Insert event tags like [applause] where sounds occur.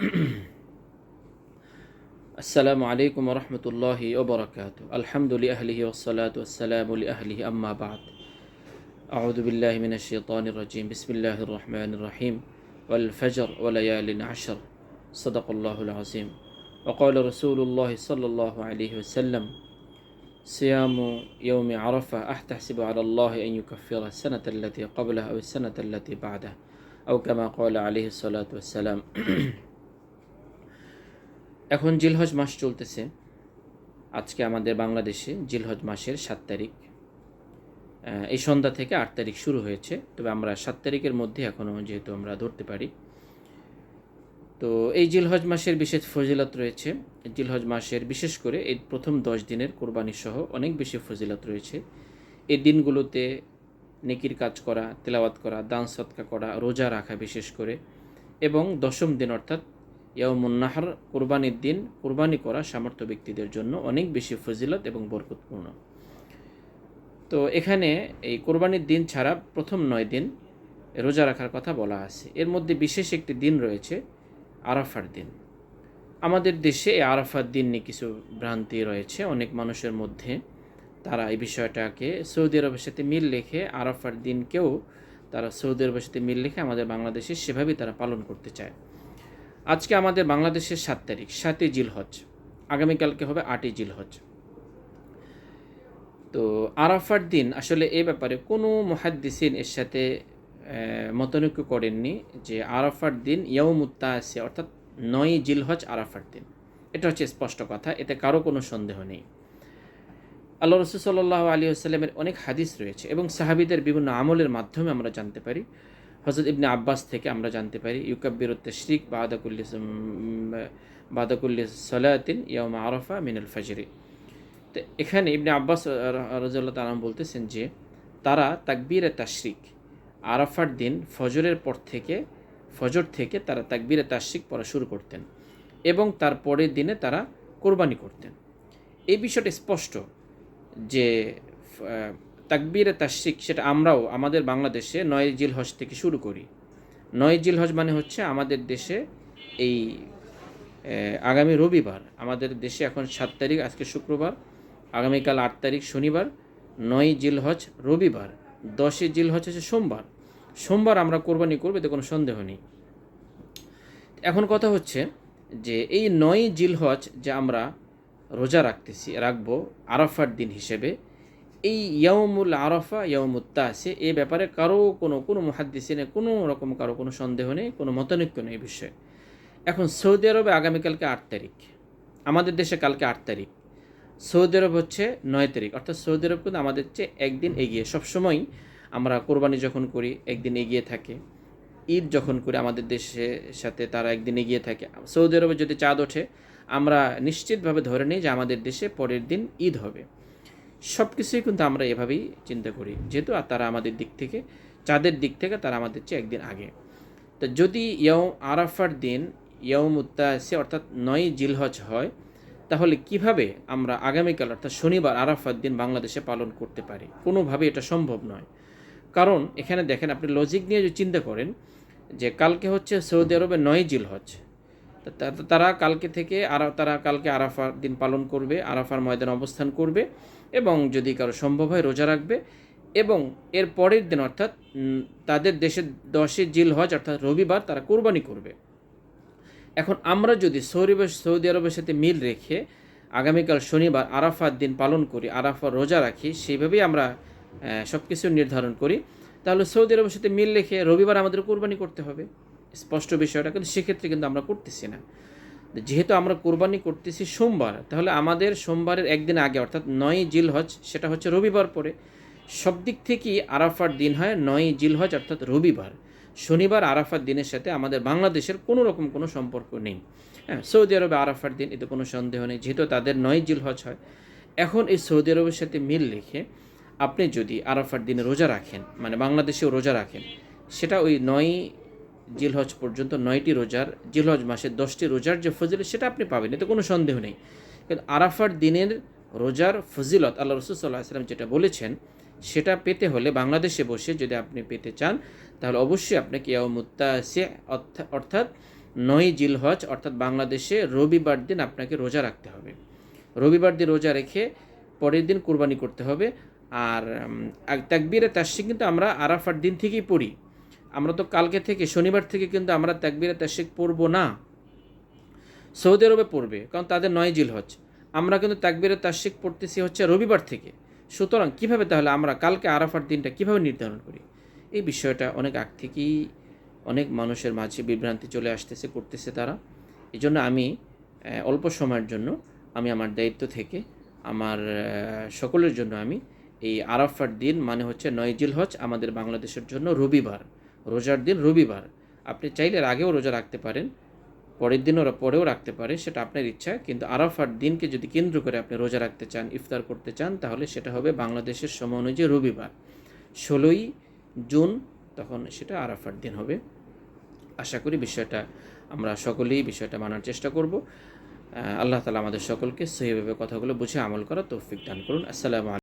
[clears throat] السلام عليكم ورحمة الله وبركاته. الحمد لأهله والصلاة والسلام لأهله أما بعد. أعوذ بالله من الشيطان الرجيم. بسم الله الرحمن الرحيم. والفجر وليال عشر. صدق الله العظيم. وقال رسول الله صلى الله عليه وسلم صيام يوم عرفة أحتسب على الله أن يكفر السنة التي قبلها أو السنة التي بعدها أو كما قال عليه الصلاة والسلام. [clears throat] এখন জিলহজ মাস চলতেছে। আজকে আমাদের বাংলাদেশে জিলহজ মাসের সাত তারিখ। এই সন্ধ্যা থেকে আট তারিখ শুরু হয়েছে, তবে আমরা সাত তারিখের মধ্যে এখনও যেহেতু আমরা ধরতে পারি। তো এই জিলহজ মাসের বিশেষ ফজিলত রয়েছে। জিলহজ মাসের বিশেষ করে এই প্রথম দশ দিনের কোরবানি সহ অনেক বেশি ফজিলত রয়েছে। এই দিনগুলোতে নেকির কাজ করা, তেলাওয়াত করা, দান সৎকা করা, রোজা রাখা বিশেষ করে এবং দশম দিন অর্থাৎ ইয়ামুন্নাহার কোরবানির দিন, কোরবানি করা সামর্থ্য ব্যক্তিদের জন্য অনেক বেশি ফজিলত এবং বরকতপূর্ণ। তো এখানে এই কোরবানির দিন ছাড়া প্রথম নয় দিন রোজা রাখার কথা বলা আছে। এর মধ্যে বিশেষ একটি দিন রয়েছে, আরাফার দিন। আমাদের দেশে এই আরাফার দিন নিয়ে কিছু ভ্রান্তি রয়েছে। অনেক মানুষের মধ্যে তারা এই বিষয়টাকে সৌদি আরবের সাথে মিল রেখে আরাফার দিনকেও তারা সৌদি আরবের সাথে মিল রেখে আমাদের বাংলাদেশে সেভাবেই তারা পালন করতে চায়। আজকে আমাদের বাংলাদেশের সাত তারিখ, সাতই জিলহজ। আগামীকালকে হবে আটই জিলহজ। তো আরাফার দিন আসলে এ ব্যাপারে কোনো মহাদ্দিসিন এর সাথে মতনৈক্য করেননি যে আরাফার দিন ইয়ৌমুত্তা আছে অর্থাৎ নয় জিলহজ আরাফার দিন। এটা হচ্ছে স্পষ্ট কথা, এতে কারও কোনো সন্দেহ নেই। আল্লাহ রসুল সাল্লাহ আলী আসসালামের অনেক হাদিস রয়েছে এবং সাহাবিদের বিভিন্ন আমলের মাধ্যমে আমরা জানতে পারি। হজরত ইবনে আব্বাস থেকে আমরা জানতে পারি ইউকাব্বির তশরিক বাদাকুল্লি বাদাকুল্লি সলাতিন ইয়ামা আরফা মিনাল ফজরি। তো এখানে ইবনে আব্বাস রাজাল্লাহ তালাম বলতেছেন যে, তারা তাকবীরে তাশরিক, আরাফার দিন ফজরের পর থেকে, ফজর থেকে তারা তাকবীরে তাশরিক পড়া শুরু করতেন এবং তার পরের দিনে তারা কোরবানি করতেন। এই বিষয়টা স্পষ্ট যে তাকবীরে তাশরিক সেটা আমরাও আমাদের বাংলাদেশে নয় জিলহজ থেকে শুরু করি। নয় জিলহজ মানে হচ্ছে আমাদের দেশে এই আগামী রবিবার, আমাদের দেশে এখন সাত তারিখ, আজকে শুক্রবার, আগামীকাল আট তারিখ শনিবার, নয় জিলহজ রবিবার, দশই জিলহজ হচ্ছে সোমবার। সোমবার আমরা কোরবানি করব, এতে কোনো সন্দেহ নেই। এখন কথা হচ্ছে যে এই নয় জিলহজ যে আমরা রোজা রাখতেছি, রাখব আরাফার দিন হিসেবে এই ইয়ামুল আরফা ইয়ামুত্তা আছে এ ব্যাপারে কারও কোনো কোনো মহাদ্দিসিনে কোনো রকম কারও কোনো সন্দেহ নেই, কোনো মতনৈক্য নেই বিষয়ে। এখন সৌদি আরবে আগামীকালকে আট তারিখ, আমাদের দেশে কালকে আট তারিখ। সৌদি আরব হচ্ছে নয় তারিখ, অর্থাৎ সৌদি আরব কিন্তু আমাদের চেয়ে একদিন এগিয়ে, সবসময় আমরা কোরবানি যখন করি, একদিন এগিয়ে থাকে। ঈদ যখন করি, আমাদের দেশের সাথে তারা একদিন এগিয়ে থাকে। সৌদি আরবে যদি চাঁদ ওঠে, আমরা নিশ্চিতভাবে ধরে নিই যে আমাদের দেশে পরের দিন ঈদ হবে। সব কিছুই কিন্তু আমরা এভাবেই চিন্তা করি। যেহেতু আর তারা আমাদের দিক থেকে, চাঁদের দিক থেকে তারা আমাদের চেয়ে একদিন আগে। তো যদি ইয়ৌ আরাফার দিন ইয়ৌম উত্তাসে অর্থাৎ নয় জিলহজ হয়, তাহলে কীভাবে আমরা আগামীকাল অর্থাৎ শনিবার আরাফার দিন বাংলাদেশে পালন করতে পারি? কোনোভাবে এটা সম্ভব নয়। কারণ এখানে দেখেন, আপনি লজিক নিয়ে যদি চিন্তা করেন, যে কালকে হচ্ছে সৌদি আরবে নয় জিলহজ তারা কালকে থেকে আরা তারা কালকে আরাফার দিন পালন করবে, আরাফার ময়দানে অবস্থান করবে এবং যদি কারও সম্ভব হয় রোজা রাখবে এবং এর পরের দিন অর্থাৎ তাদের দেশের দশে জিল হজ অর্থাৎ রবিবার তারা কোরবানি করবে। এখন আমরা যদি সৌদি সৌদি আরবের সাথে মিল রেখে আগামীকাল শনিবার আরাফার দিন পালন করি আরাফার রোজা রাখি, সেইভাবেই আমরা সব কিছু নির্ধারণ করি, তাহলে সৌদি আরবের সাথে মিল রেখে রবিবার আমাদের কোরবানি করতে হবে। স্পষ্ট বিষয়টা কিন্তু সেক্ষেত্রে কিন্তু আমরা করতেছি না। যেহেতু আমরা কোরবানি করতেছি সোমবার, তাহলে আমাদের সোমবারের একদিন আগে, অর্থাৎ নয় জিলহজ, সেটা হচ্ছে রবিবার পরে। সব দিক থেকেই আরাফার দিন হয় নয় জিলহজ, অর্থাৎ রবিবার। শনিবার আরাফার দিনের সাথে আমাদের বাংলাদেশের কোনো রকম কোনো সম্পর্ক নেই। হ্যাঁ সৌদি আরবে আরাফার দিন, এতে কোনো সন্দেহ নেই, যেহেতু তাদের নয় জিলহজ হয়। এখন এই সৌদি আরবের সাথে মিল রেখে আপনি যদি আরাফার দিনে রোজা রাখেন মানে বাংলাদেশেও রোজা রাখেন, সেটা ওই নয় জিলহজ পর্যন্ত নয়টি রোজার, জিলহজ মাসের দশটি রোজার যে ফজিলত, সেটা আপনি পাবেন, এতে কোনো সন্দেহ নেই। কিন্তু আরাফার দিনের রোজার ফজিলত আল্লাহ রসুল সাল্লাহ আসলাম যেটা বলেছেন, সেটা পেতে হলে বাংলাদেশে বসে যদি আপনি পেতে চান, তাহলে অবশ্যই আপনাকে ইয়ামুত্তাসে অর্থাৎ নয় জিলহজ, অর্থাৎ বাংলাদেশে রবিবার দিন আপনাকে রোজা রাখতে হবে। রবিবার দিন রোজা রেখে পরের দিন কোরবানি করতে হবে। আর তাকবিরে তাসিক কিন্তু আমরা আরাফার দিন থেকেই পড়ি। আমরা তো কালকে থেকে, শনিবার থেকে কিন্তু আমরা তাকবিরে তাসিক পড়ব না। সৌদি আরবে পড়বে, কারণ তাদের নয় জিল হজ। আমরা কিন্তু তাকবিরে তাসিক পড়তেছি হচ্ছে রবিবার থেকে। সুতরাং কীভাবে তাহলে আমরা কালকে আরাফার দিনটা কীভাবে নির্ধারণ করি? এই বিষয়টা অনেক আগ থেকেই অনেক মানুষের মাঝে বিভ্রান্তি চলে আসতেছে, করতেছে তারা। এই জন্য আমি অল্প সময়ের জন্য আমি আমার দায়িত্ব থেকে আমার সকলের জন্য আমি এই আরাফার দিন মানে হচ্ছে নয় জিল হজ আমাদের বাংলাদেশের জন্য রবিবার। রোজার দিন রবিবার। আপনি চাইলে আগেও রোজা রাখতে পারেন, পরের দিন ওরা পরেও রাখতে পারে সেটা আপনার ইচ্ছা। কিন্তু আরাফার দিনকে যদি কেন্দ্র করে আপনি রোজা রাখতে চান, ইফতার করতে চান, তাহলে সেটা হবে বাংলাদেশের সময় অনুযায়ী রবিবার। ষোলোই জুন তখন সেটা আরাফার দিন হবে। আশা করি বিষয়টা আমরা সকলেই বিষয়টা মানার চেষ্টা করব। আল্লাহ তালা আমাদের সকলকে সহিভাবে কথাগুলো বুঝে আমল করা তৌফিক দান করুন। আসসালামু